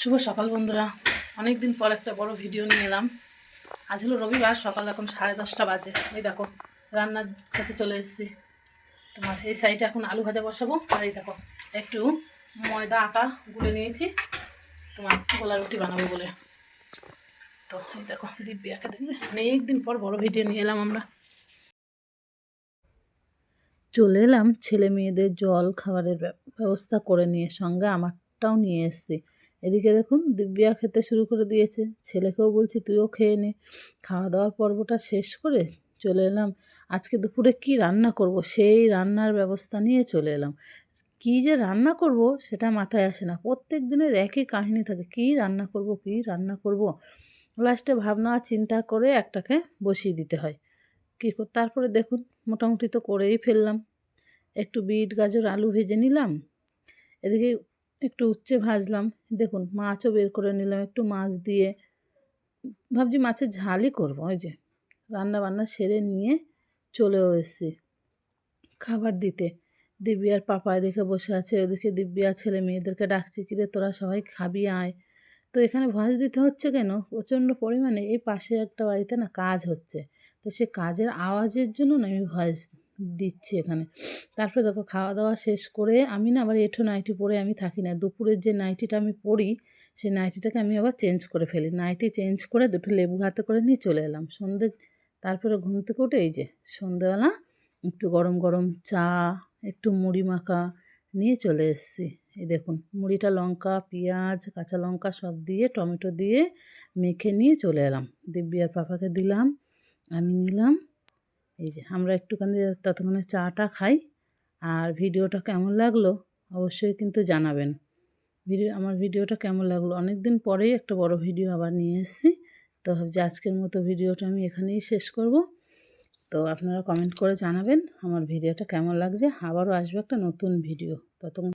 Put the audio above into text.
শুভ সকাল বন্ধুরা। অনেক দিন পর একটা বড় ভিডিও নিয়ে এলাম। আজ হলো রবিবার, সকাল এখন সাড়ে দশটা বাজে। এই দেখো, রান্নার কাছে চলে এসেছি। তোমার এই সাইডে এখন আলু ভাজা বসাবো। আর এই দেখো, একটু ময়দা, আটা গুলে নিয়েছি। তোমার গোলা রুটি বানাবো বলে। তো এই দেখো দিব্যাকে দেখবে? অনেক দিন পর বড় ভিডিও নিয়ে এলাম আমরা। চলে এলাম, ছেলে মেয়েদের জল খাবারের ব্যবস্থা করে নিয়ে, সঙ্গে আমারটাও নিয়ে এসেছি। এদিকে দেখুন দিব্যা খেতে শুরু করে দিয়েছে। ছেলেকেও বলছি, তুইও খেয়ে নে। খাওয়া দাওয়ার পর্বটা শেষ করে চলে এলাম। আজকে দুপুরে কি রান্না করব সেই রান্নার ব্যবস্থা নিয়ে চলে এলাম। কী যে রান্না করব সেটা মাথায় আসে না। প্রত্যেক দিনের একই কাহিনী থাকে, কী রান্না করব, কী রান্না করব। লাস্টে ভাবনা চিন্তা করে একটাকে বসিয়ে দিতে হয়। কী তারপরে দেখুন, মোটামুটি তো করেই ফেললাম। একটু বিট, গাজর, আলু ভেজে নিলাম। এদিকে একটু উচ্ছে ভাজলাম। দেখুন, মাছও বের করে নিলাম একটু মাছ দিয়ে। ভাবছি মাছের ঝালই করব, ওই যে রান্না বান্না সেরে নিয়ে চলেও এসেছি খাবার দিতে। দিব্যার পাপা এদিকে বসে আছে, ওদিকে দিব্যা ছেলে মেয়েদেরকে ডাকছি, কিরে, তোরা সবাই খাবি, আয়। তো এখানে ভয়েস দিতে হচ্ছে কেন? প্রচণ্ড পরিমাণে এই পাশে একটা বাড়িতে না কাজ হচ্ছে। তো সে কাজের আওয়াজের জন্য না আমি ভয়েস দিচ্ছি এখানে। তারপরে দেখো খাওয়া দাওয়া শেষ করে আমি না আবার এঠো নাইটি পরে আমি থাকি না। দুপুরের যে নাইটিটা আমি পরি, সেই নাইটিটাকে আমি আবার চেঞ্জ করে ফেলি। নাইটি চেঞ্জ করে দুটো লেবু হাতে করে নিয়ে চলে এলাম। সন্ধে, তারপরে ঘুম থেকে উঠে এই যে সন্ধেবেলা একটু গরম গরম চা, একটু মুড়ি মাখা নিয়ে চলে এসেছি। এই দেখুন, মুড়িটা লঙ্কা, পেঁয়াজ, কাঁচা লঙ্কা সব দিয়ে, টমেটো দিয়ে মেখে নিয়ে চলে এলাম। দিব্যার পাপাকে দিলাম, আমি নিলাম। এই যে, আমরা একটুখানি ততক্ষণে চাটা খাই। আর ভিডিওটা কেমন লাগল অবশ্যই কিন্তু জানাবেন। ভিডিও, আমার ভিডিওটা কেমন লাগল? অনেক দিন পরেই একটা বড় ভিডিও আবার নিয়ে এসেছি। তো যে আজকের মতো ভিডিওটা আমি এখানেই শেষ করব। তো আপনারা কমেন্ট করে জানাবেন আমার ভিডিওটা কেমন লাগছে। আবারও আসবে একটা নতুন ভিডিও। ততক্ষণ